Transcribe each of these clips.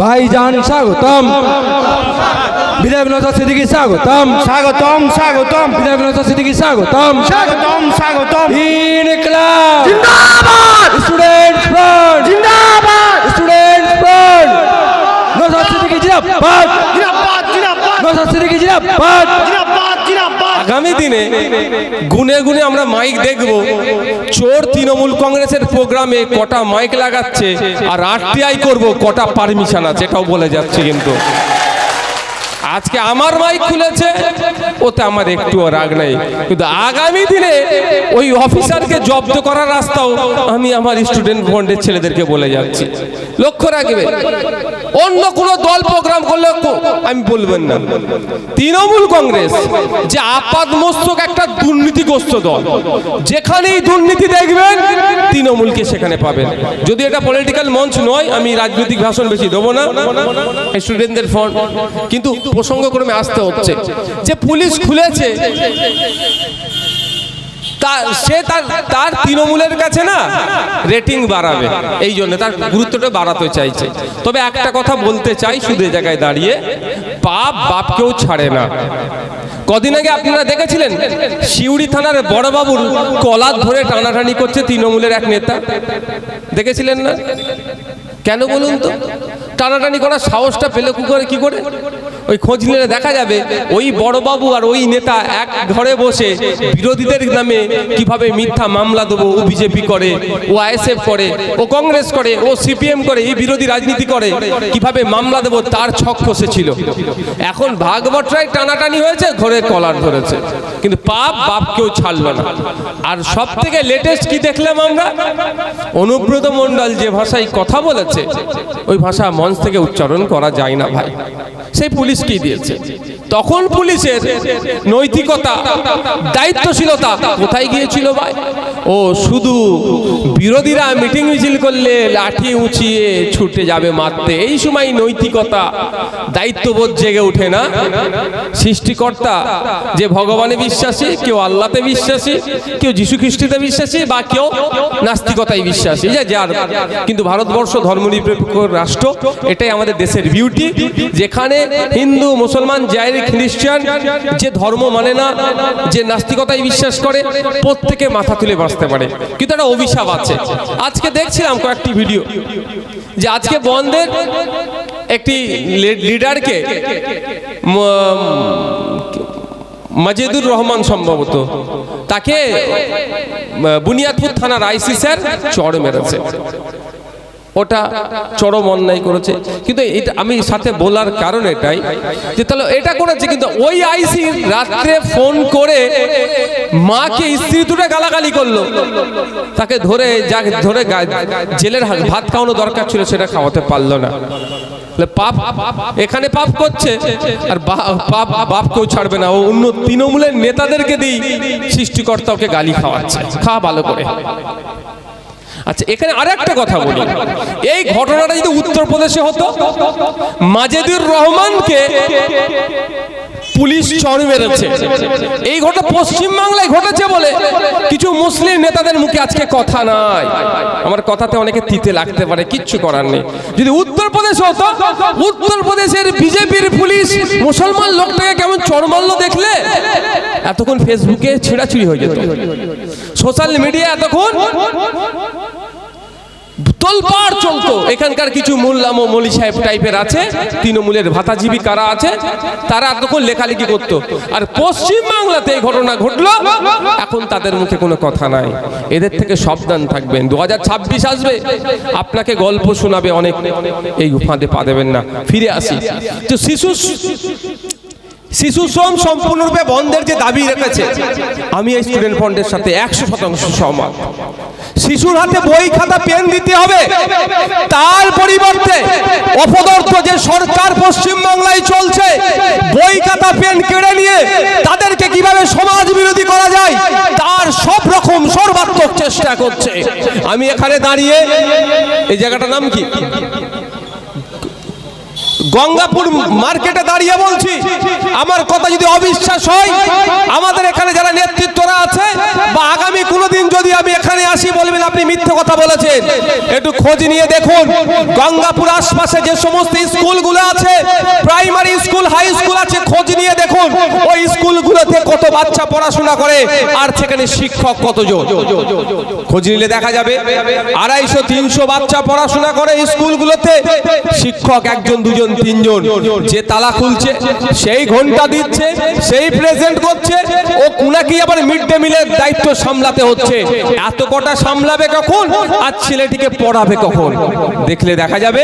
ভাইজান স্বাগতম। বিধায়ক নজর সিদ্দিকি স্বাগতম। স্বাগতম স্বাগতম। বিধায়ক নজর সিদ্দিকি স্বাগতম। স্বাগতম স্বাগতম। ইনকলাব জিন্দাবাদ। Student front. জিন্দাবাদ। Student front. নজর সিদ্দিকি জিন্দাবাদ জিন্দাবাদ জিন্দাবাদ। নজর সিদ্দিকি জিন্দাবাদ জিন্দাবাদ জিন্দাবাদ। আগামী দিনে গুনে গুনে আমরা মাইক দেখব। চোর তৃণমূল কংগ্রেসের প্রোগ্রামে কটা মাইক লাগাচ্ছে আর আরটিআই করব, কটা পারমিশন আছে, এটাও বলে যাচ্ছে কিন্তু। আজকে আমার মাইক খুলেছে, ওতে আমার একটুও রাগ নাই। কিন্তু আগামী দিনে ওই অফিসারকে জব্দ করার রাস্তাও আমি আমার স্টুডেন্ট বন্ডের ছেলেদেরকে বলে যাচ্ছি। লক্ষ্য রাখবে। অন্য কোন দল প্রোগ্রাম করলে আমি বলবেন না। তৃণমূল কংগ্রেস যে আপাদ মস্তক একটা দুর্নীতিগ্রস্ত দল, যেখানেই দুর্নীতি দেখবেন, তৃণমূলকে সেখানে পাবেন। যদি এটা পলিটিক্যাল মঞ্চ নয়, আমি রাজনৈতিক ভাষণ বেশি দেবো না। স্টুডেন্টদের ফোন কিন্তু প্রসঙ্গক্রমে আসতে হচ্ছে যে পুলিশ খুলেছে। সে তার তার তৃণমূলের কাছে না রেটিং বাড়াবে। এই জন্য তার গুরুত্বটা বাড়াতে চাইছে। তবে একটা কথা বলতে চাই শুধু জায়গায় দাঁড়িয়ে। পাপ বাপকেও ছাড়ে না। কদিন আগে আপনারা দেখেছিলেন? শিউড়ি থানার বড়বাবুর কলার ধরে টানাটানি করছে তৃণমূলের এক নেতা। দেখেছিলেন না? কেন বলুন তো? টানাটানি করার সাহসটা পেলে কি করে কি করে? ওই খোঁজ নিলে দেখা যাবে ওই বড়বাবু আর ওই নেতা এক ঘরে বসে বিরোধীদের নামে কীভাবে মিথ্যা মামলা দেবো, ও বিজেপি করে, ও আইএসএফ করে, ও কংগ্রেস করে, ও সিপিএম করে, এই বিরোধী রাজনীতি করে, কীভাবে মামলা দেবো তার ছক খসে ছিল। এখন ভাগবটরাই টানাটানি হয়েছে ঘরে কলার ধরেছে। কিন্তু পাপ বাপকেও ছাড়লো না। আর সব থেকে লেটেস্ট কি দেখলাম আমরা? অনুব্রত মণ্ডল যে ভাষায় কথা বলেছে, ওই ভাষা মঞ্চ থেকে উচ্চারণ করা যায় না ভাই। সেই পুলিশ কি দিয়েছে? তখন পুলিশের নৈতিকতা, দায়িত্বশীলতা কোথায় গিয়েছিল ভাই? ও, শুধু বিরোধীরা মিটিং মিছিল করলে লাঠি উঁচিয়ে ছুটে যাবে মারতে। এই সময় নৈতিকতা, দায়িত্ববোধ জেগে ওঠে না? সৃষ্টিকর্তা যে ভগবানে বিশ্বাসী, কেউ আল্লাতে বিশ্বাসী, কেউ যীশু খ্রিস্টিতে বিশ্বাসী, বা কেউ নাস্তিকতায় বিশ্বাসী। যে যার, কিন্তু ভারতবর্ষ ধর্মনিরপেক্ষ রাষ্ট্র, এটাই আমাদের দেশের বিউটি যেখানে হিন্দু, মুসলমান জায়রি খ্রিস্টান যে ধর্ম মানে না, যে নাস্তিকতায় বিশ্বাস করে, প্রত্যেকে মাথা তুলে বাঁচতে পারে। কিন্তু একটা অভিশাপ আছে। আজকে দেখছিলাম কয়েকটি ভিডিও যে আজকে বন্ধের একটি লিডারকে মাজিদুর রহমান সম্ভবত, তাকে বুনিয়াদপুর থানার আইসি স্যার চড় মেরেছে। ওটা চরম অন্যায় করেছে। কিন্তু এটা আমি সাথে বলার কারণ এটাই যে তাহলে এটা করেছে, কিন্তু ওই আইসি রাত্রে ফোন করে মাকে স্ত্রী তুলে গালাগালি করল। তাকে ধরে যা ধরে জেলের ভাত খাওয়ানো দরকার ছিল, সেটা খাওয়াতে পারল না। পাপ এখানে পাপ করছে, আর পাপ, বাপ কেউ ছাড়বে না। ও অন্য তৃণমূলের নেতাদেরকে দিই সৃষ্টিকর্তা ওকে গালি খাওয়াচ্ছে। খা ভালো করে। আচ্ছা এখানে আর একটা কথা বলি। এই ঘটনাটা যদি উত্তরপ্রদেশে হতো, মাজেদুর রহমানকে পুলিশ চড় মেরেছে। এই ঘটনা পশ্চিমবাংলায় ঘটেছে বলে কিছু মুসলিম নেতাদের মুখে আজকে কথা নাই। আমার কথাতে অনেকে তিতে লাগতে পারে, কিচ্ছু করার নেই। যদি উত্তরপ্রদেশ হতো, উত্তরপ্রদেশের বিজেপির পুলিশ মুসলমান লোকটাকে কেমন চড় মারলো দেখলে? এতক্ষণ ফেসবুকে ছেঁড়াছুড়ি হয়ে যেত। সোশ্যাল মিডিয়া এতক্ষণ তোলপাড় চলতো। এখানকার কিছু মোল্লাম ও মলি সাহেব টাইপের আছে তৃণমূলের ভাতাজীবী কারা আছে তারা তখন লেখালেখি করতো। আর পশ্চিম বাংলাতে এই ঘটনা ঘটলো এখন তাদের মুখে কোনো কথা নাই। এদের থেকে সাবধান থাকবেন। দু হাজার ছাব্বিশ আসবে আপনাকে গল্প শোনাবে অনেক। এই ফাঁদে পা দেবেন না। ফিরে আসি। তো শিশু শিশু শ্রম সম্পূর্ণরূপে বন্ধের যে দাবি রেখেছে, আমি এই স্টুডেন্ট ফন্ডের সাথে একশো শতাংশ সহমত। শিশুর হাতে বই, খাতা, পেন দিতে হবে। তার পরিবর্তে অপদার্থ যে সরকার পশ্চিমবাংলায় চলছে, বই, খাতা, পেন কেড়ে নিয়ে তাদেরকে কীভাবে সমাজ বিরোধী করা যায়, তার সব রকম সর্বাত্মক চেষ্টা করছে। আমি এখানে দাঁড়িয়ে, এই জায়গাটার নাম কি? গঙ্গাপুর মার্কেটে দাঁড়িয়ে বলছি, আমার কথা যদি অবিশ্বাস হয়, আমাদের এখানে যারা নেতৃত্বরা আছে, বা আগামী কোনোদিন যদি আমি এখানে আসি বলবেন আপনি মিথ্যে কথা বলেছেন। একটু খোঁজ নিয়ে দেখুন, গঙ্গাপুর আশপাশে যে সমস্ত স্কুলগুলো আছে, প্রাইমারি স্কুল, হাই স্কুল আছে, খোঁজ নিয়ে দেখুন, ওই স্কুলগুলোতে কত বাচ্চা পড়াশোনা করে, আর সেখানে শিক্ষক কতজন? খোঁজ নিলে দেখা যাবে, আড়াইশো, তিনশো বাচ্চা পড়াশোনা করে স্কুলগুলোতে, শিক্ষক একজন, দুজন তিনজন। যে তালা খুলছে, সেই ঘণ্টা দিচ্ছে, সেই প্রেজেন্ট করছে, ও কুনাকি আবার মিড ডে মিলের দায়িত্ব সামলাতে হচ্ছে। এত কটা সামলাবে কখন আর ছেলেটিকে পড়াবে কখন? দেখলে দেখা যাবে,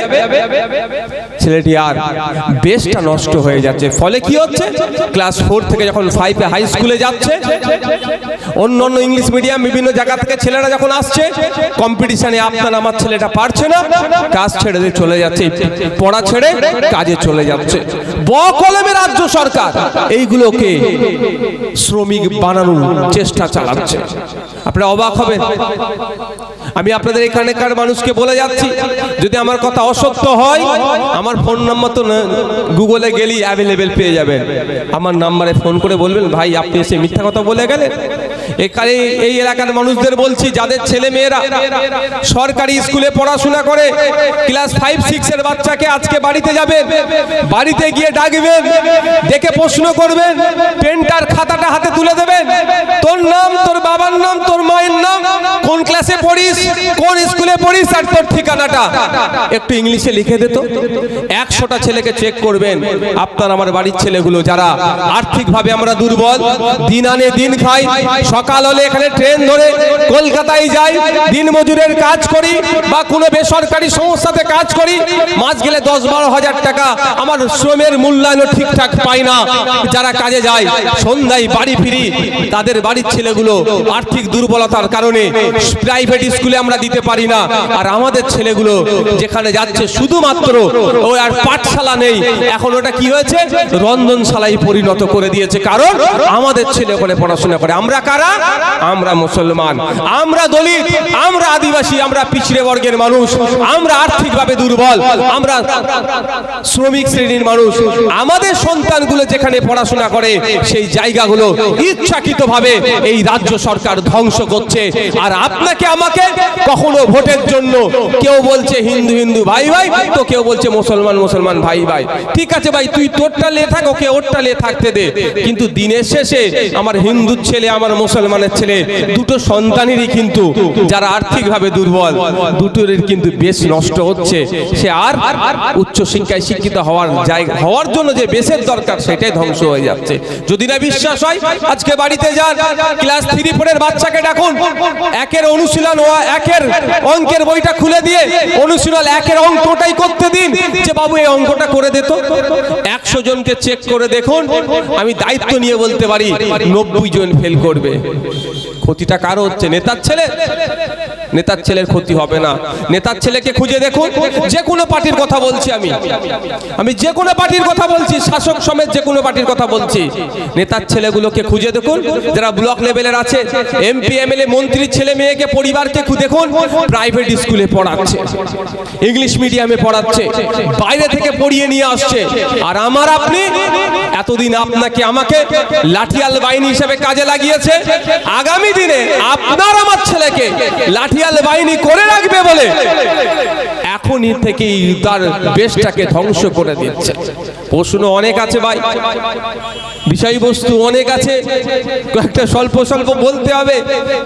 ছেলেটি আর বেশটা নষ্ট হয়ে যাচ্ছে। ফলে কি হচ্ছে? ক্লাস ফোর থেকে যখন ফাইভে হাই স্কুলে যাচ্ছে, অন্য অন্য ইংলিশ মিডিয়াম বিভিন্ন জায়গা থেকে ছেলেরা যখন আসছে কম্পিটিশনে আপনার আমার ছেলেটা পারছে না কাজ ছেড়ে দিয়ে চলে যাচ্ছে। পড়া ছেড়ে কাজে চলে যাচ্ছে। ব কলমে রাজ্য সরকার। এইগুলোকে শ্রমিক বানানোর চেষ্টা চালাচ্ছে। আপনারা অবাক হবেন। আমি আপনাদের এখানকার মানুষকে বলে যাচ্ছি, যদি আমার কথা অসত্য হয়, আমার ফোন নাম্বার তো গুগলে গেলেই অ্যাভেলেবেল পেয়ে যাবেন। আমার নাম্বারে ফোন করে বলবেন, ভাই, আপনি এসে মিথ্যা কথা বলে গেলেন? এখানে এই এলাকার মানুষদের বলছি, যাদের ছেলে মেয়েরা সরকারি স্কুলে পড়াশোনা করে, ক্লাস ফাইভ, সিক্স এর বাচ্চাকে আজকে বাড়িতে যাবেন, বাড়িতে গিয়ে ডাকবেন, দেখে প্রশ্ন করবেন, পেনটার খাতাটা হাতে তুলে দেবেন, তোর নাম, তোর বাবার নাম, তোর মায়ের নাম, কোন ক্লাসে পড়িস, কোন স্কুলে পড়িস, আর তোর ঠিকানাটা। একটু ইংলিশে লিখে দে তো। একশোটা ছেলেকে চেক করবেন, আপনার আমার বাড়ির ছেলেগুলো যারা আর্থিকভাবে আমরা দুর্বল, দিন আনে দিন খাই সকাল হলে এখানে ট্রেন ধরে কলকাতায় যাই দিন মজুরের কাজ করি বা কোনো বেসরকারি সংস্থাতে কাজ করি, মাস গেলে দশ বারো হাজার টাকা আমার শ্রমের মূল্যায়ন ঠিকঠাক পাই না। যারা কাজে যায়, সন্ধ্যায় বাড়ি ফিরি, তাদের বাড়ির ছেলেগুলো আর্থিক দুর্বলতার কারণে প্রাইভেট স্কুলে আমরা দিতে পারি না। আর আমাদের ছেলেগুলো যেখানে যাচ্ছে শুধুমাত্র ওই আর পাঠশালা নেই। এখন ওটা কি হয়েছে? রন্ধনশালায় পরিণত করে দিয়েছে। কারণ আমাদের ছেলে ওখানে পড়াশোনা করে। আমরা কারা? আমরা মুসলমান, আমরা দলিত, আমরা আদিবাসী, আমরা পিছড়ে বর্গের মানুষ, আমরা আর্থিকভাবে দুর্বল, আমরা শ্রমিক শ্রেণির মানুষ। আমাদের সন্তানগুলো যেখানে পড়াশোনা করে, সেই জায়গাগুলো ইচ্ছাকৃতভাবে এই রাজ্য সরকার ধ্বংস করছে। আর আপনাকে আমাকে কখনো ভোটের জন্য কেউ বলছে হিন্দু হিন্দু, ভাই ভাই, তো কেউ বলছে মুসলমান মুসলমান, ভাই ভাই। ঠিক আছে ভাই, তুই তোরটা লে থাক, ওকে ওরটা লে থাকতে দে। কিন্তু দিনের শেষে আমার হিন্দুর ছেলে, আমার মুসলমানের ছেলে, দুটো সন্তানেরই কিন্তু যারা আর্থিকভাবে দুর্বল দুটোর কিন্তু বেশ নষ্ট হচ্ছে। সে আর উচ্চ শিক্ষায় শিক্ষিত হওয়ার জায়গা হওয়ার জন্য যে বেশের দরকার, সেটাই ধ্বংস হয়ে যাচ্ছে। যদি না বিশ্বাস হয়, আজকে বাড়িতে যান, ক্লাস থ্রি, ফোরের বাচ্চাকে ডাকুন। একের অনুশীলন একের অঙ্কের বইটা খুলে দিয়ে অনুশীলন, একের অঙ্কটাই করতে দিন। যে বাবু, এই অঙ্কটা করে দিত একশো জনকে চেক করে দেখুন। আমি দায়িত্ব নিয়ে বলতে পারি, নব্বই জন ফেল করবে। ক্ষতিটা কারও হচ্ছে নেতার ছেলে? নেতার ছেলের ক্ষতি হবে না। নেতার ছেলেকে খুঁজে দেখুন। যে কোনো পার্টির কথা বলছি আমি। আমি যে কোনো পার্টির কথা বলছি, শাসক সমেত যে কোনো পার্টির কথা বলছি। নেতার ছেলেগুলোকে খুঁজে দেখুন। যারা ব্লক লেভেলের আছে, এমপি, এমএলএ মন্ত্রীর ছেলে মেয়েকে, পরিবারকে দেখুন। প্রাইভেট স্কুলে পড়াচ্ছে। ইংলিশ মিডিয়ামে পড়াচ্ছে। বাইরে থেকে পড়িয়ে নিয়ে আসছে। আর আমার আপনি, এতদিন আপনাকে আমাকে লাঠিয়াল বাহিনী হিসেবে কাজে লাগিয়েছে। আগামী দিনে আপনার আমার ছেলেকে লাঠিয়াল বাহিনী করে রাখবে বলে এখনই থেকেই তার বেশটাকে ধ্বংস করে দিচ্ছে। প্রশ্ন অনেক আছে ভাই। বিষয়বস্তু অনেক আছে। কয়েকটা স্বল্প স্বল্প বলতে হবে,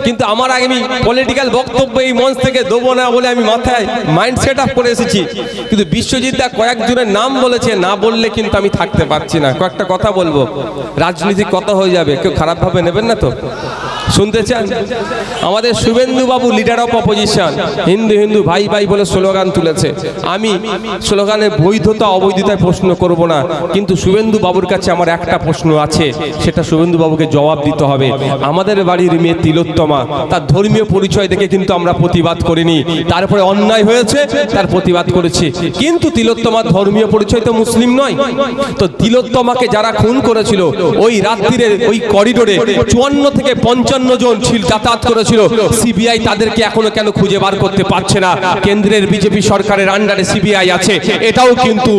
কিন্তু আমার আগে আমি পলিটিক্যাল বক্তব্য এই মঞ্চ থেকে দেবো না বলে আমি মাথায় মাইন্ড সেট আপ করে এসেছি। কিন্তু বিশ্বজিৎ দা কয়েকজনের নাম বলেছে, না বললে কিন্তু আমি থাকতে পারছি না। কয়েকটা কথা বলব। রাজনীতি কথা হয়ে যাবে। কেউ খারাপভাবে নেবেন না তো? শুনতে চান? আমাদের শুভেন্দু বাবু leader of opposition Hindu Hindu ভাই ভাই বলে স্লোগান তুলেছে। আমি স্লোগানের বৈধতা অবৈধতায় প্রশ্ন করব না, কিন্তু শুভেন্দু বাবুর কাছে আমার একটা প্রশ্ন আছে, সেটা শুভেন্দু বাবুকে জবাব দিতে হবে। আমাদের বাড়ির মেয়ে তিলোত্তমা, তার ধর্মীয় পরিচয় দেখে কিন্তু আমরা প্রতিবাদ করিনি। তারপরে অন্যায় হয়েছে, তার প্রতিবাদ করেছি। কিন্তু তিলোত্তমার ধর্মীয় পরিচয় তো মুসলিম নয়। তো তিলোত্তমাকে যারা খুন করেছিল, ওই রাত্রিরে ওই করিডোরে চুয়ান্ন থেকে পঞ্চান্ন জন ছিল, যাতায়াত করেছিল। সিবিআই তাদেরকে এখনও কেন খুঁজে বার করতে পারছে না? কেন্দ্রের বিজেপি সরকারের আন্ডারে সিবিআই আছে। এটাও কিন্তু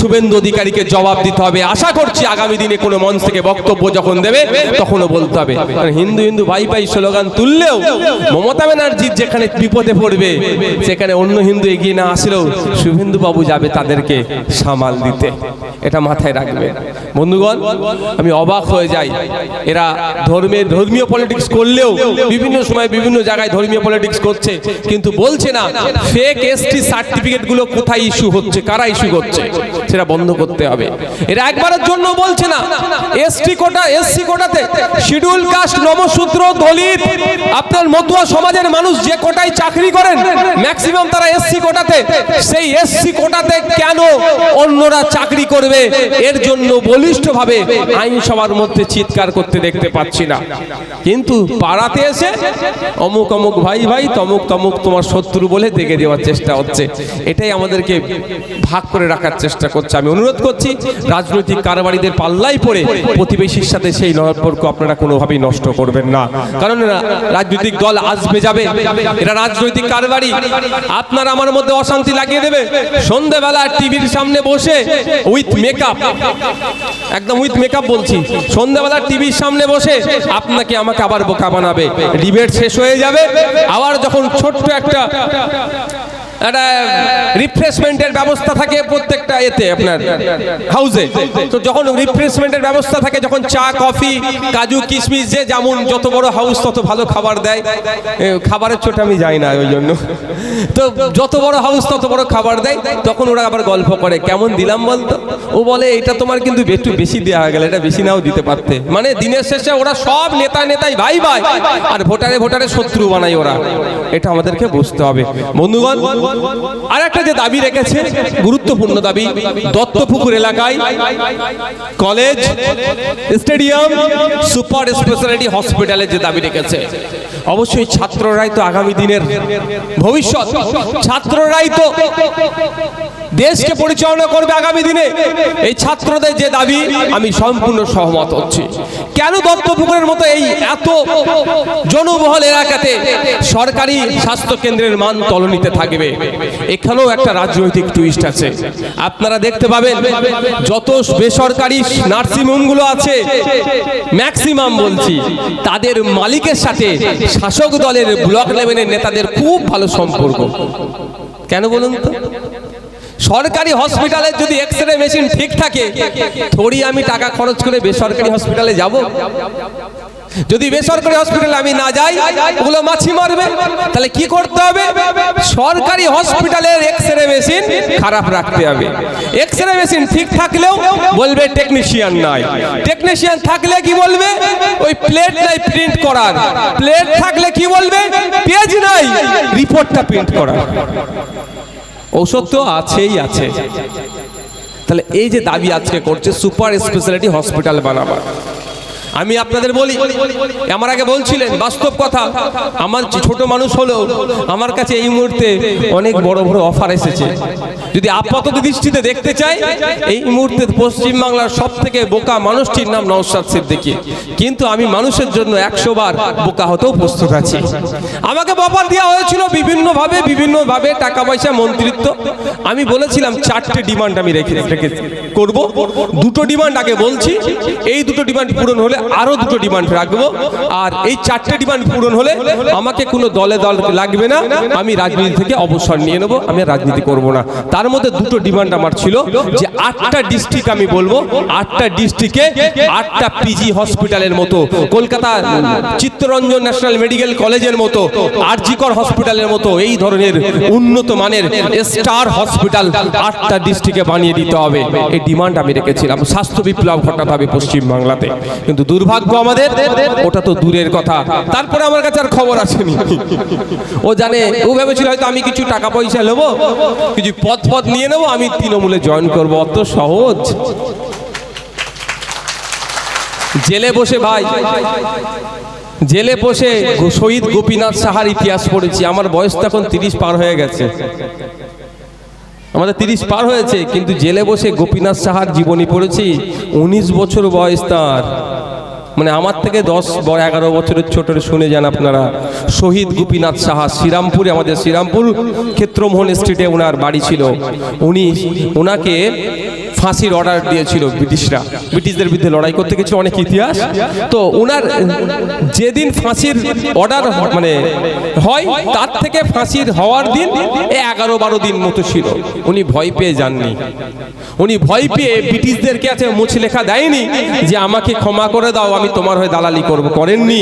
শুভেন্দু অধিকারীকে জবাব দিতে হবে। আশা করছি আগামী দিনে কোনো মঞ্চ থেকে বক্তব্য যখন দেবে, তখনও বলতে হবে। হিন্দু হিন্দু ভাই ভাই স্লোগান তুললেও মমতা ব্যানার্জির যেখানে বিপদে পড়বে, সেখানে অন্য হিন্দু এগিয়ে না আসলেও শুভেন্দু বাবু যাবে তাদেরকে সামাল দিতে। এটা মাথায় রাখবে বন্ধুগণ, আমি অবাক হয়ে যাই। এরা ধর্মের ধর্মীয় পলিটিক্স করলেও বিভিন্ন সময় বিভিন্ন জায়গায় ধর্মীয় পলিটিক্স করছে, কিন্তু বলছে না ফেক এসটি সার্টিফিকেটগুলো কোথায় ইস্যু হচ্ছে, কারা ইস্যু করছে, সেটা বন্ধ করতে হবে। এরা একবারের জন্য বলছে না এসটি কোটা, এসসি কোটাতে শিডিউল কাস্ট, নমসূত্র, দলিত, আপনার মতুয়া সমাজের মানুষ যে কোটায় চাকরি করেন ম্যাক্সিমাম তারা এসসি কোটাতে। সেই এসসি কোটাতে কেন অন্যরা চাকরি করবে? এর জন্য বলিষ্ঠভাবে আইনসভার মধ্যে চিৎকার করতে দেখতে পাচ্ছি না। কিন্তু পাড়াতে এসে অমুক অমুক ভাই ভাই, তমুক তমুক তোমার শত্রু বলে দেখে দেওয়ার চেষ্টা হচ্ছে। এটাই আমাদেরকে ভাগ করে রাখার চেষ্টা করছে। আমি অনুরোধ করছি, রাজনৈতিক কারবারিদের পাল্লাই পড়ে প্রতিবেশীর সাথে সেই সম্পর্ক আপনারা কোনোভাবেই নষ্ট করবেন না। কারণ রাজনৈতিক দল আসবে যাবে। এরা রাজনৈতিক কারবারি। আপনার আমার মধ্যে অশান্তি লাগিয়ে দেবে। সন্ধেবেলা টিভির সামনে বসে উইথ মেকআপ একদম উইথ মেকআপ বলছি। সন্ধ্যাবেলা টিভির সামনে বসে আপনাকে আমাকে আবার বোকা বানাবে। ডিবেট শেষ হয়ে যাবে। আবার যখন ছোট্ট একটা একটা রিফ্রেশমেন্টের ব্যবস্থা থাকে প্রত্যেকটা এতে আপনার হাউসে তো যখন রিফ্রেশমেন্টের ব্যবস্থা থাকে, যখন চা, কফি, কাজু, কিশমিশ, যে যেমন যত বড় হাউস তত ভালো খাবার দেয়। খাবারের চোটে আমি যাই না ওই জন্য। তো যত বড় হাউস তত বড় খাবার দেয়। তখন ওরা আবার গল্প করে, কেমন দিলাম বলতো? ও বলে এটা তোমার কিন্তু একটু বেশি দেওয়া গেল, এটা বেশি নাও দিতে পারতে। মানে দিনের শেষে ওরা সব নেতা, নেতাই, ভাই ভাই। আর ভোটারে ভোটারে শত্রু বানাই ওরা। এটা আমাদেরকে বুঝতে হবে। বন্ধুগণ আর একটা যে দাবি রেখেছে, গুরুত্বপূর্ণ দাবি, দত্তপুকুর এলাকায় কলেজ, স্টেডিয়াম, সুপার স্পেশালিটি হসপিটালের যে দাবি রেখেছে। অবশ্যই ছাত্ররাই তো আগামী দিনের ভবিষ্যৎ। ছাত্ররাই তো দেশকে পরিচালনা করবে আগামী দিনে। এই ছাত্রদের যে দাবি আমি সম্পূর্ণ সহমত হচ্ছি। কেন দত্তপুকুরের মতো এই এত জনবহল এলাকাতে সরকারি স্বাস্থ্য কেন্দ্রের মান তলনিতে থাকবে? এখানেও একটা রাজনৈতিক টুইস্ট আছে। আপনারা দেখতে পাবেন যত বেসরকারি নার্সিংহোমগুলো আছে ম্যাক্সিমাম বলছি তাদের মালিকের সাথে শাসক দলের ব্লক লেভেলের নেতাদের খুব ভালো সম্পর্ক। কেন বলুন তো? সরকারি হসপিটালে যদি এক্স রে মেশিন ঠিক থাকে, থোড়ি আমি টাকা খরচ করে বেসরকারি হসপিটালে যাব। যদি বেসরকারি হসপিটালে আমি না যাই, ওগুলো মাছি মারবে। তাহলে কি করতে হবে? সরকারি হসপিটালের এক্স রে মেশিন খারাপ রাখতে হবে। এক্স রে মেশিন ঠিক থাকলেও বলবে টেকনিশিয়ান নাই। টেকনিশিয়ান থাকলে কি বলবে? ওই প্লেট নাই প্রিন্ট করার। প্লেট থাকলে কি বলবে? পেজ নাই রিপোর্টটা প্রিন্ট করার। ঔষধ তো আছেই আছে। তাহলে এই যে দাবি আজকে করছে সুপার স্পেশালিটি হসপিটাল বানাবার। আমি আপনাদের বলি, আমার আগে বলছিলেন, বাস্তব কথা, আমার ছোট মানুষ হলেও আমার কাছে এই মুহূর্তে অনেক বড় বড় অফার এসেছে। যদি আপাতত দৃষ্টিতে দেখতে চাই, এই মুহূর্তে পশ্চিমবাংলার সব থেকে বোকা মানুষটির নাম নওশাদ সিদ্দিকী কিন্তু আমি মানুষের জন্য একশো বার বোকা হতেও প্রস্তুত আছি। আমাকে অফার দেওয়া হয়েছিল বিভিন্নভাবে বিভিন্নভাবে টাকা পয়সা মন্ত্রিত্ব। আমি বলেছিলাম, চারটে ডিমান্ড আমি রেখে রেখে করব। দুটো ডিমান্ড আগে বলছি। এই দুটো ডিমান্ড পূরণ হলে আরও দুটো ডিমান্ড রাখব। আর এই চারটে ডিমান্ড পূরণ হলে আমাকে কোনো দলে দল লাগবে না। আমি রাজনীতি থেকে অবসর নিয়ে নেব। আমি রাজনীতি করব না। তার মধ্যে দুটো ডিমান্ড আমার ছিল যে আটটা ডিস্ট্রিক্ট আমি বলব। আটটা ডিস্ট্রিক্টে আটটা পিজি হসপিটালের মতো কলকাতা চিত্তরঞ্জন ন্যাশনাল মেডিকেল কলেজের মতো আরজিকর হসপিটালের মতো এই ধরনের উন্নত মানের স্টার হসপিটাল আটটা ডিস্ট্রিক্টে বানিয়ে দিতে হবে। এই ডিমান্ড আমি রেখেছিলাম। স্বাস্থ্য বিপ্লব ঘটাতে হবে পশ্চিমবাংলাতে। কিন্তু দুর্ভাগ্য আমাদের, ওটা তো দূরের কথা। তারপরে আমার কাছে আর খবর আসেনি। ও জানে, ও ভেবেছিল হয়তো আমি কিছু টাকা পয়সা নেব, কিছু পদ পদ নিয়ে নেব, আমি তৃণমূলে জয়েন করব। অত সহজ। জেলে বসে ভাই, জেলে বসে শহীদ গোপীনাথ সাহার ইতিহাস পড়েছি। আমার বয়স তো এখন তিরিশ পার হয়ে গেছে। আমাদের তিরিশ পার হয়েছে, কিন্তু জেলে বসে গোপীনাথ সাহার জীবনী পড়েছি। উনিশ বছর বয়স তার। মানে আমার থেকে দশ এগারো বছরের ছোট শুনে যান আপনারা। শহীদ গোপীনাথ সাহা শ্রীরামপুরে, আমাদের শ্রীরামপুর ক্ষেত্রমোহন স্ট্রিটে ওনার বাড়ি ছিল। উনি ওনাকে ফাঁসির অর্ডার দিয়েছিল ব্রিটিশরা। ব্রিটিশদের বিরুদ্ধে লড়াই করতে গেছে অনেক ইতিহাস। তো ওনার যেদিন ফাঁসির অর্ডার মানে হয়, তার থেকে ফাঁসির হওয়ার দিন এ এগারো বারো দিন মতো ছিল। উনি ভয় পেয়ে যাননি। উনি ভয় পেয়ে ব্রিটিশদেরকে আছে মুছ লেখা দেয়নি যে আমাকে ক্ষমা করে দাও আমি তোমার হয়ে দালালি করব করেননি?